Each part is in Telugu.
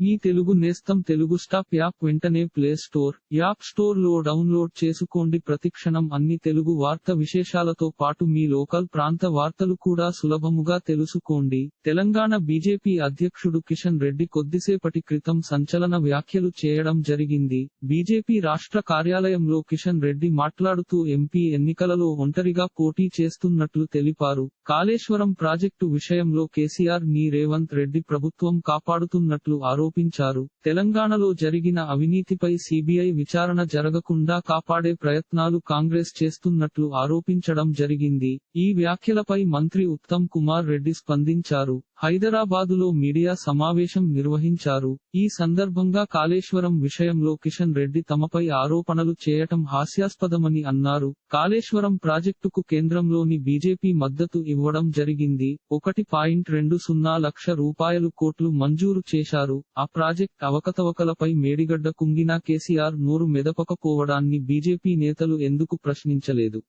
మీ తెలుగు నేస్తం తెలుగు స్టాప్ యాప్ వెంటనే ప్లే స్టోర్ యాప్ స్టోర్లో డౌన్లోడ్ చేసుకోండి. ప్రతిక్షణం అన్ని తెలుగు వార్త విశేషాలతో పాటు మీ లోకల్ ప్రాంత వార్తలు కూడా సులభముగా తెలుసుకోండి. తెలంగాణ బీజేపీ అధ్యక్షుడు కిషన్ రెడ్డి కొద్దిసేపటి క్రితం సంచలన వ్యాఖ్యలు చేయడం జరిగింది. బీజేపీ రాష్ట్ర కార్యాలయంలో కిషన్ రెడ్డి మాట్లాడుతూ ఎంపీ ఎన్నికలలో ఒంటరిగా పోటీ చేస్తున్నట్లు తెలిపారు. కాళేశ్వరం ప్రాజెక్టు విషయంలో కేసీఆర్ని రేవంత్ రెడ్డి ప్రభుత్వం కాపాడుతున్నట్లు ఆరోపించారు. తెలంగాణలో జరిగిన అవినీతిపై సిబిఐ విచారణ జరగకుండా కాపాడే ప్రయత్నాలు కాంగ్రెస్ చేస్తున్నట్లు ఆరోపించడం జరిగింది. ఈ వ్యాఖ్యలపై మంత్రి ఉత్తమ్ కుమార్ రెడ్డి స్పందించారు. హైదరాబాదులో మీడియా సమావేశం నిర్వహించారు. ఈ సందర్భంగా కాళేశ్వరం విషయంలో కిషన్ రెడ్డి తమపై ఆరోపణలు చేయటం హాస్యాస్పదమని అన్నారు. కాళేశ్వరం ప్రాజెక్టుకు కేంద్రంలోని బీజేపీ మద్దతు ఇవ్వడం జరిగింది. ఒకటి పాయింట్ రెండు సున్నా లక్ష రూపాయలు కోట్లు మంజూరు చేశారు. ఆ ప్రాజెక్ట్ అవకతవకలపై మేడిగడ్డ కుంగినా కేసీఆర్ నోరు మెదపకపోవడాన్ని బీజేపీ నేతలు ఎందుకు ప్రశ్నించలేదు?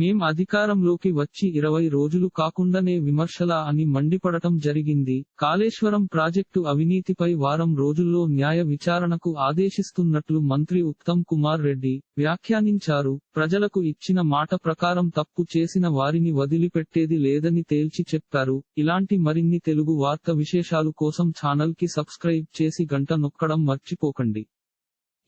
మేం అధికారంలోకి వచ్చి ఇరవై రోజులు కాకుండానే విమర్శలా అని మండిపడటం జరిగింది. కాళేశ్వరం ప్రాజెక్టు అవినీతిపై వారం రోజుల్లో న్యాయ విచారణకు ఆదేశిస్తున్నట్లు మంత్రి ఉత్తమ్ కుమార్ రెడ్డి వ్యాఖ్యానించారు. ప్రజలకు ఇచ్చిన మాట ప్రకారం తప్పు చేసిన వారిని వదిలిపెట్టేది లేదని తేల్చి చెప్పారు. ఇలాంటి మరిన్ని తెలుగు వార్త విశేషాలు కోసం ఛానల్కి సబ్స్క్రైబ్ చేసి గంట నొక్కడం మర్చిపోకండి.